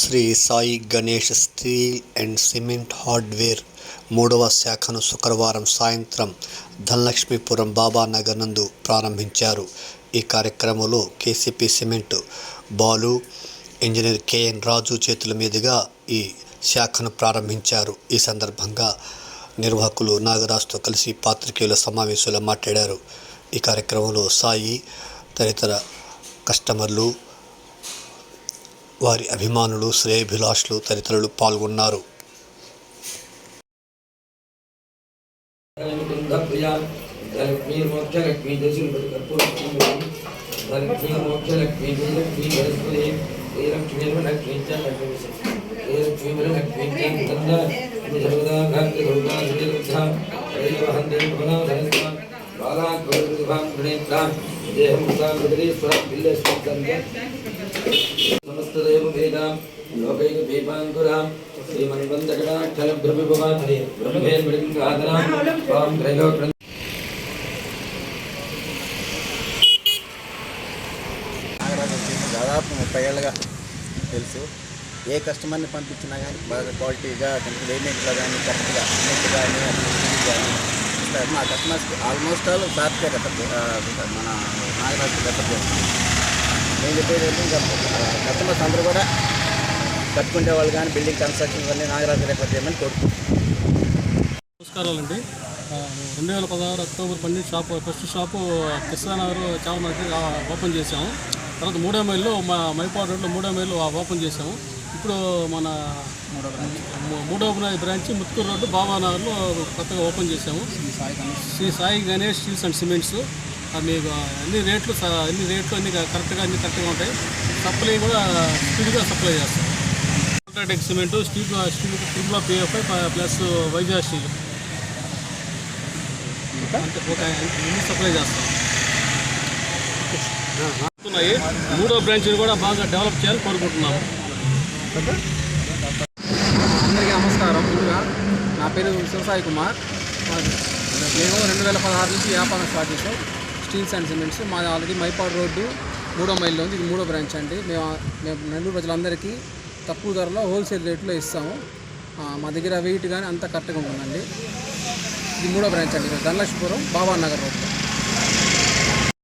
Sri Sai Ganesh steel and cement hardware మూడవ శాఖను శుక్రవారం సాయంత్రం ధనలక్ష్మీపురం బాబానగర్ నందు ప్రారంభించారు. ఈ కార్యక్రమంలో KCP cement Balu engineer K N Raju చేతుల మీదుగా ఈ శాఖను ప్రారంభించారు. ఈ సందర్భంగా నిర్వాహకులు నాగరాజుతో కలిసి పాత్రికేయుల సమావేశంలో మాట్లాడారు. ఈ కార్యక్రమంలో సాయి తదితర కస్టమర్లు వారి అభిమానులు శ్రేయభిలాషులు తదితరులు పాల్గొన్నారు. ప్రియా ధనలక్ష్మీ మోక్షలక్ష్మీ దశులు కర్పూరలక్ష్మీ ధనలక్ష్మీ మోక్షలక్ష్మీ శ్రీలక్ష్మీ వేదాం లోకైక దీపాంకురాం త్రైలోక్రం నాగరాజు దాదాపు ముప్పై ఏళ్ళుగా తెలుసు. ఏ కస్టమర్ని పంపించినా కానీ బాగా క్వాలిటీగా కొంచెం పేమెంట్లో కానీ కరెక్ట్గా నెట్ కానీ కానీ మా కస్టమర్స్కి ఆల్మోస్ట్ ఆల్ సాఫ్ట్గా రెఫర్ మన నాగరాజు రెఫర్ చేస్తాం నేను చెప్పేది ఏంటి ఇంకా కస్టమర్స్ అందరూ కూడా కట్టుకునే వాళ్ళు కానీ బిల్డింగ్ కన్స్ట్రక్షన్ కానీ నాగరాజు రెఫర్ చేయమని కోరుకుంటున్నాను నమస్కారాలండి. రెండు వేల పదహారు అక్టోబర్ పన్నెండు షాపు ఫస్ట్ షాపు కృష్ణానగర్ చాలా ఓపెన్ చేసాము తర్వాత మూడో మైల్లో మా మైపాడు రోడ్లో మూడో మైల్లో ఓపెన్ చేసాము ఇప్పుడు మన మూడో బ్రాంచ్ ముత్కూరు రోడ్డు బాబానగర్లో కొత్తగా ఓపెన్ చేసాము Sri Sai Ganesh steels and cements. మీకు అన్ని రేట్లు స- అన్ని రేట్లు అన్ని కరెక్ట్గా అన్ని కరెక్ట్గా ఉంటాయి. సప్లై కూడా స్పీడ్గా సప్లై చేస్తాం UltraTech cement steel steel triple PFI plus Vizag steel అంటే ఒక ఇన్ని సప్లై చేస్తాం. ఉన్నాయి మూడో బ్రాంచ్ని కూడా బాగా డెవలప్ చేయాలని కోరుకుంటున్నాము. అందరికీ నమస్కారం. ముందుగా నా పేరు శివసాయి కుమార్. మేము రెండు వేల పదహారు నుంచి వ్యాపారం స్టార్ట్ చేసాం స్టీల్స్ అండ్ సిమెంట్స్. మాది ఆల్రెడీ మైపాడు రోడ్డు మూడో మైల్లో ఉంది. ఇది మూడో బ్రాంచ్ అండి. మేము మేము నెల్లూరు ప్రజలందరికీ తక్కువ ధరలో హోల్సేల్ రేట్లో ఇస్తాము. మా దగ్గర వెయిట్ కానీ అంతా కరెక్ట్గా ఉంటుందండి. ఇది మూడో బ్రాంచ్ అండి. ధనలక్ష్మీపురం బాబా నగర్ రోడ్